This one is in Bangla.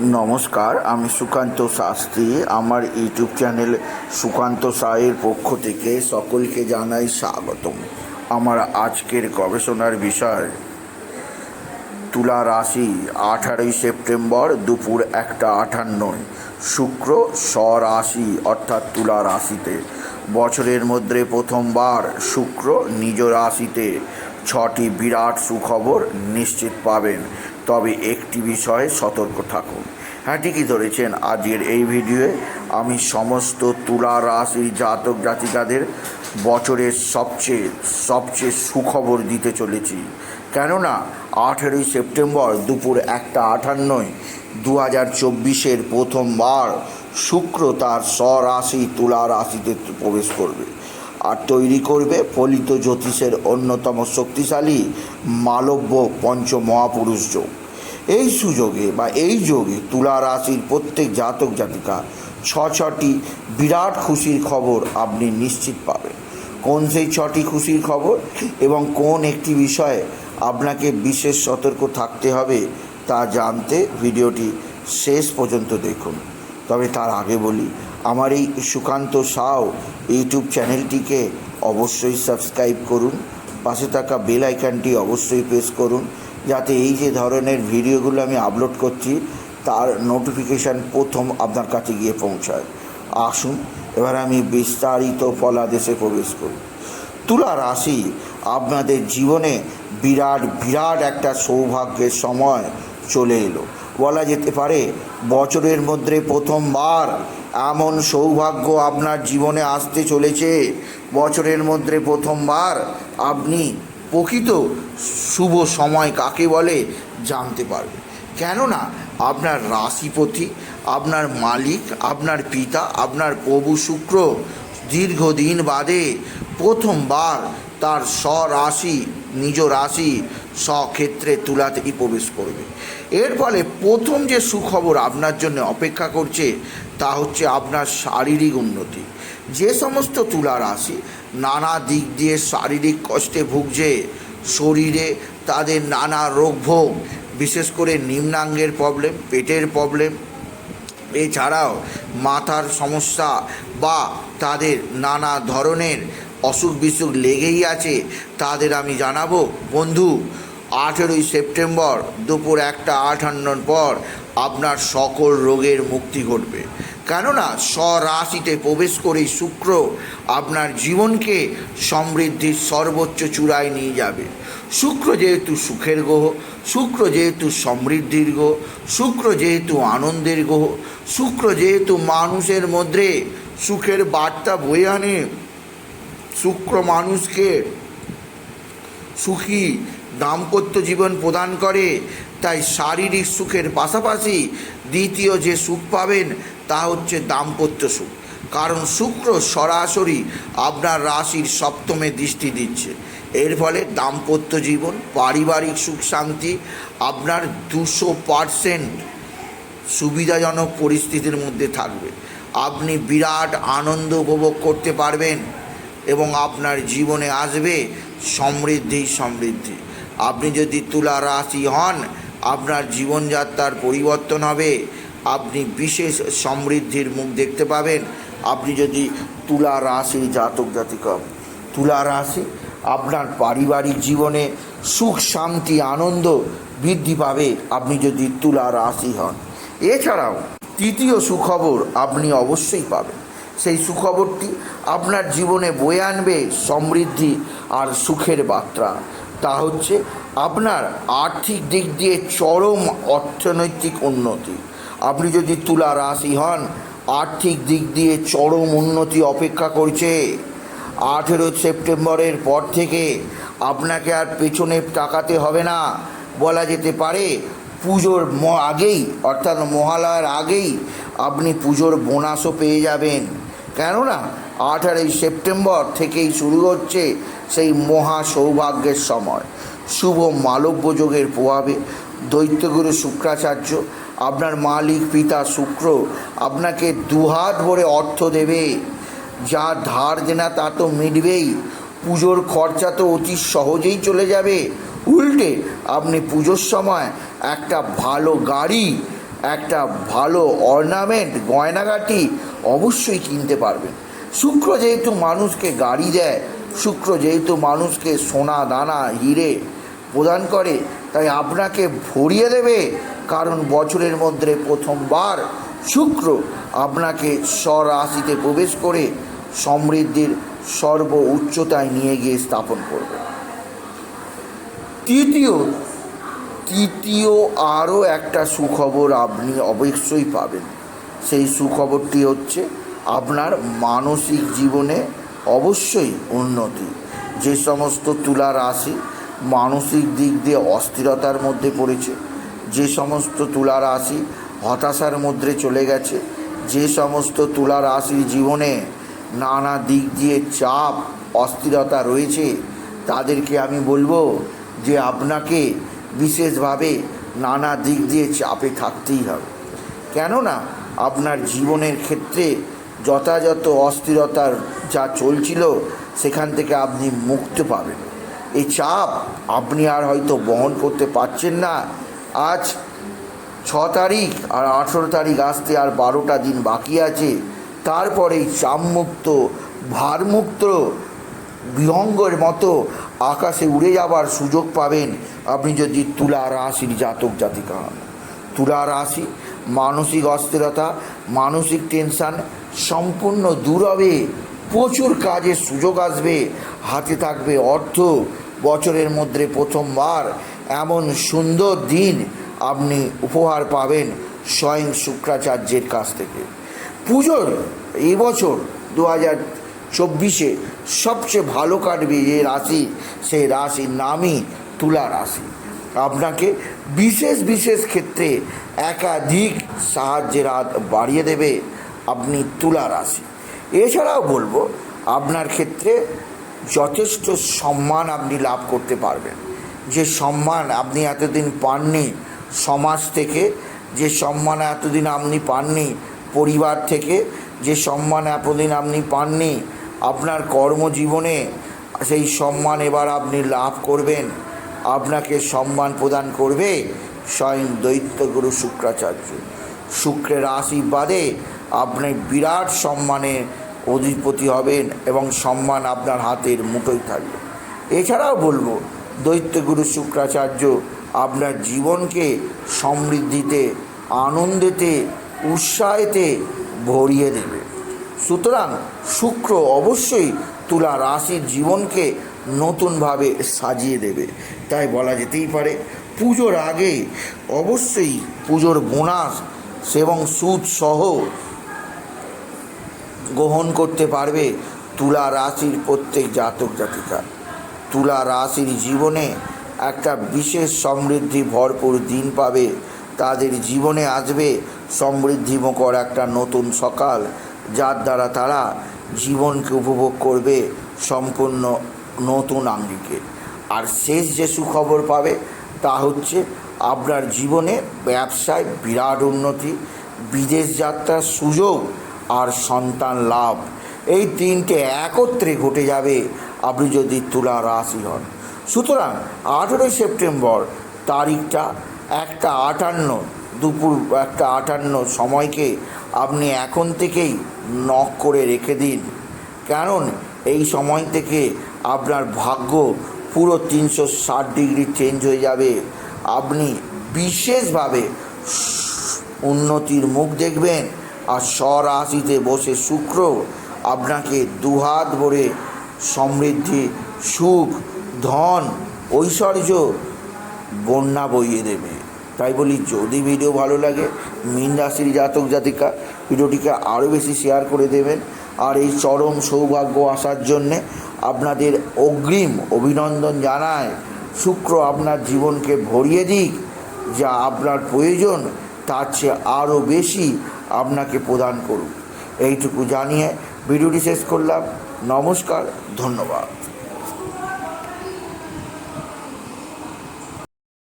নমস্কার, আমি সুকান্ত শাস্ত্রী। আমার ইউটিউব চ্যানেল সুকান্ত সায়ের পক্ষ থেকে সকলকে জানাই স্বাগতম। আমার আজকের গবেষণার বিষয়, তুলা রাশি, আঠারোই সেপ্টেম্বর দুপুর একটা আটান্নয়। শুক্র স্বরাশি, অর্থাৎ তুলা রাশিতে। বছরের মধ্যে প্রথমবার শুক্র নিজ রাশিতে। ছটি বিরাট সুখবর নিশ্চিত পাবেন। তবে একটি বিষয়ে সতর্ক থাকুন। হ্যাঁ ঠিকই ধরেছেন, আজকের এই ভিডিওয়ে আমি সমস্ত তুলা রাশির জাতক জাতিকাদের বছরের সবচেয়ে সবচেয়ে সুখবর দিতে চলেছি। কেননা, আঠেরোই সেপ্টেম্বর দুপুর একটা আটান্নয় দু হাজার চব্বিশের প্রথমবার শুক্র তার স্বরাশি তুলা রাশিতে প্রবেশ করবে। আর তৈরি করবে ফলিত জ্যোতিষের অন্যতম শক্তিশালী মালব্য পঞ্চ মহাপুরুষ যোগ। এই সুযোগে বা এই যোগে তুলা রাশির প্রত্যেক জাতক জাতিকা ছ ছটি বিরাট খুশির খবর আপনি নিশ্চিত পাবেন। কোন সেই ছটি খুশির খবর এবং কোন একটি বিষয়ে আপনাকে বিশেষ সতর্ক থাকতে হবে তা জানতে ভিডিওটি শেষ পর্যন্ত দেখুন। তবে তার আগে বলি আমার এই সুকান্ত সাও ইউটিউব চ্যানেলটিকে অবশ্যই সাবস্ক্রাইব করুন। পাশে থাকা বেল আইকনটি অবশ্যই প্রেস করুন। যাতে এই যে ধরনের ভিডিওগুলো আমি আপলোড করছি, তার নোটিফিকেশান প্রথম আপনার কাছে গিয়ে পৌঁছায়। আসুন, এবার আমি বিস্তারিত ফলাদেশে প্রবেশ করি। তুলা রাশি, আপনাদের জীবনে বিরাট বিরাট একটা সৌভাগ্যের সময় চলে এলো। বলা যেতে পারে, বছরের মধ্যে প্রথমবার এমন সৌভাগ্য আপনার জীবনে আসতে চলেছে। বছরের মধ্যে প্রথমবার আপনি প্রকৃত শুভ সময় কাকে বলে জানতে পারবে কেননা আপনার রাশিপতি, আপনার মালিক, আপনার পিতা, আপনার প্রভু শুক্র দীর্ঘদিন বাদে প্রথমবার তার স্বরাশি, নিজ রাশি স্বক্ষেত্রে তুলাতেই প্রবেশ করবে। এর ফলে প্রথম যে সুখবর আপনার জন্য অপেক্ষা করছে, তা হচ্ছে আপনার শারীরিক উন্নতি। যে সমস্ত তুলা রাশি নানা দিক দিয়ে শারীরিক কষ্টে ভুগছে, শরীরে তাদের নানা রোগ ভোগ, বিশেষ করে নিম্নাঙ্গের প্রবলেম পেটের প্রবলেম এছাড়াও মাথার সমস্যা বা তাদের নানা ধরনের অসুখ বিসুখ লেগেই আছে, তাদের আমি জানাব। বন্ধু আঠেরোই সেপ্টেম্বর দুপুর একটা আটান্নর পর আপনার সকল রোগের মুক্তি ঘটবে। কেননা স্বরাশিতে প্রবেশ করেই শুক্র আপনার জীবনকে সমৃদ্ধির সর্বোচ্চ চূড়ায় নিয়ে যাবে। শুক্র যেহেতু সুখের গ্রহ, শুক্র যেহেতু সমৃদ্ধির গ্রহ, শুক্র যেহেতু আনন্দের গ্রহ, শুক্র যেহেতু মানুষের মধ্যে সুখের বার্তা বয়ে আনে, শুক্র মানুষকে সুখী দাম্পত্য জীবন প্রদান করে, তাই শারীরিক সুখের পাশাপাশি দ্বিতীয় যে সুখ পাবেন, তা হচ্ছে দাম্পত্য সুখ। কারণ শুক্র সরাসরি আপনার রাশির সপ্তমে দৃষ্টি দিচ্ছে। এর ফলে দাম্পত্য জীবন, পারিবারিক সুখ শান্তি, আপনার দুশো পারসেন্ট সুবিধাজনক পরিস্থিতির মধ্যে থাকবে। আপনি বিরাট আনন্দ উপভোগ করতে পারবেন এবং আপনার জীবনে আসবে সমৃদ্ধি সমৃদ্ধি। আপনি যদি তুলা রাশি হন, আপনার জীবনযাত্রার পরিবর্তন হবে। আপনি বিশেষ সমৃদ্ধির মুখ দেখতে পাবেন। আপনি যদি তুলা রাশি জাতক জাতিকা, তুলা রাশি আপনার পারিবারিক জীবনে সুখ, শান্তি, আনন্দ বৃদ্ধি পাবে। আপনি যদি তুলা রাশি হন, এছাড়াও তৃতীয় সুখবর আপনি অবশ্যই পাবেন। সেই সুখবরটি আপনার জীবনে বয়ে আনবে সমৃদ্ধি আর সুখের বার্তা। তা হচ্ছে আপনার আর্থিক দিক দিয়ে চরম অর্থনৈতিক উন্নতি। আপনি যদি তুলা রাশি হন, আর্থিক দিক দিয়ে চরম উন্নতি অপেক্ষা করছে। আঠেরো সেপ্টেম্বরের পর থেকে আপনাকে আর পেছনে তাকাতে হবে না। বলা যেতে পারে পুজোর আগেই, অর্থাৎ মহালয়ার আগেই আপনি পুজোর বোনাসও পেয়ে যাবেন। কেননা আঠারোই সেপ্টেম্বর থেকেই শুরু হচ্ছে সেই মহা সৌভাগ্যের সময়। শুভ মালব্য যোগের প্রভাবে দৈত্যগুরু শুক্রাচার্য, আপনার মালিক পিতা শুক্র আপনাকে দুহাত ভরে অর্থ দেবে। যা ধার দেনা তা তো মিটবেই, পুজোর খরচা তো অতি সহজেই চলে যাবে। উল্টে আপনি পুজোর সময় একটা ভালো গাড়ি, একটা ভালো অর্নামেন্ট গয়নাগাটি অবশ্যই কিনতে পারবেন। শুক্র যেহেতু মানুষকে গাড়ি দেয়, শুক্র যেহেতু মানুষকে সোনা, দানা, হিরে প্রদান করে, তাই আপনাকে ভরিয়ে দেবে, কারণ বছরের মধ্যে প্রথমবার শুক্র আপনাকে স্বরাশিতে প্রবেশ করে সমৃদ্ধির সর্ব উচ্চতায় নিয়ে গিয়ে স্থাপন করবে। তৃতীয় তৃতীয় আরও একটা সুখবর আপনি অবশ্যই পাবেন। সেই সুখবরটি হচ্ছে আপনার মানসিক জীবনে অবশ্যই উন্নতি। যে সমস্ত তুলা রাশি মানসিক দিক দিয়ে অস্থিরতার মধ্যে পড়েছে, যে সমস্ত তুলা রাশি হতাশার মধ্যে চলে গেছে, যে সমস্ত তুলা রাশির জীবনে নানা দিক দিয়ে চাপ, অস্থিরতা রয়েছে, তাদেরকে আমি বলব যে আপনাকে বিশেষভাবে নানা দিক দিয়ে চাপে থাকতেই হবে। কেননা আপনার জীবনের ক্ষেত্রে যথাযথ অস্থিরতার যা চলছিল, সেখান থেকে আপনি মুক্তি পাবেন। এই চাপ আপনি আর হয়তো বহন করতে পারছেন না। আজ ছ তারিখ আর আঠেরো তারিখ আসতে আর বারোটা দিন বাকি আছে। তারপরেই চাপমুক্ত, ভারমুক্ত, বিহঙ্গের মতো আকাশে উড়ে যাবার সুযোগ পাবেন। আপনি যদি তুলা রাশির জাতক জাতিকা হন। তুলা রাশি মানসিক অস্থিরতা, মানসিক টেনশান সম্পূর্ণ দূর হবে প্রচুর কাজের সুযোগ আসবে। হাতে থাকবে অর্থ। বছরের মধ্যে প্রথমবার এমন সুন্দর দিন আপনি উপহার পাবেন স্বয়ং শুক্রাচার্যের কাছ থেকে। পুজোর এবছর দু হাজার চব্বিশে সবচেয়ে ভালো কাটবে যে রাশি, সেই রাশির নামই তুলা রাশি। আপনাকে বিশেষ বিশেষ ক্ষেত্রে একাধিক সাহায্যের হাত বাড়িয়ে দেবে আপনি তুলা রাশি। এছাড়াও বলব, আপনার ক্ষেত্রে যথেষ্ট সম্মান আপনি লাভ করতে পারবেন। যে সম্মান আপনি এতদিন পাননি সমাজ থেকে, যে সম্মান এতদিন আপনি পাননি পরিবার থেকে, যে সম্মান এতদিন আপনি পাননি আপনার কর্মজীবনে, সেই সম্মান এবার আপনি লাভ করবেন। আপনাকে সম্মান প্রদান করবে স্বয়ং দৈত্যগুরু শুক্রাচার্য। শুক্রের আশীর্বাদে আপনি বিরাট সম্মানে অধিপতি হবেন এবং সম্মান আপনার হাতের মুঠোয় থাকবে। এছাড়াও বলব, দৈত্যগুরু শুক্রাচার্য আপনার জীবনকে সমৃদ্ধিতে, আনন্দেতে, উৎসাহেতে ভরিয়ে দেবে। সুতরাং শুক্র অবশ্যই তুলা রাশির জীবনকে নতুনভাবে সাজিয়ে দেবে। তাই বলা যেতেই পারে, পুজোর আগে অবশ্যই পুজোর বোনাস এবং সুদ সহ গ্রহণ করতে পারবে তুলা রাশির প্রত্যেক জাতক জাতিকা। তুলা রাশির জীবনে একটা বিশেষ সমৃদ্ধি ভরপুর দিন পাবে। তাদের জীবনে আসবে সমৃদ্ধিমুখর একটা নতুন সকাল। যার দ্বারা তারা জীবনকে উপভোগ করবে সম্পূর্ণ নতুন আঙ্গিকে। আর শেষ যে সুখবর পাবে তা হচ্ছে আপনার জীবনে ব্যবসায় বিরাট উন্নতি, বিদেশ যাত্রার সুযোগ আর সন্তান লাভ। এই তিনটে একত্রে ঘটে যাবে আপনি যদি তুলা রাশি হন। সুতরাং আঠেরোই সেপ্টেম্বর তারিখটা একটা আটান্ন দুপুর একটা আটান্ন সময়কে আপনি এখন থেকেই নখ করে রেখে দিন। কারণ এই সময় থেকে আপনার ভাগ্য পুরো তিনশো ষাট ডিগ্রি চেঞ্জ হয়ে যাবে। আপনি বিশেষভাবে উন্নতির মুখ দেখবেন আর স্বরাশিতে বসে শুক্র আপনাকে দুহাত ভরে সমৃদ্ধি, সুখ, ধন, ঐশ্বর্য বন্যা বইয়ে দেবে। তাই বলি, যদি ভিডিও ভালো লাগে, মীন রাশির জাতক জাতিকা, ভিডিওটিকে আরও বেশি শেয়ার করে দেবেন। আর এই চরম সৌভাগ্য আসার জন্যে আপনাদের অগ্রিম অভিনন্দন জানায়, শুক্র আপনার জীবনকে ভরিয়ে দিক, যা আপনার প্রয়োজন, তার চেয়ে আরও বেশি আপনাকে প্রদান করুক। এইটুকু জানিয়ে ভিডিওটি শেষ করলাম। নমস্কার, ধন্যবাদ।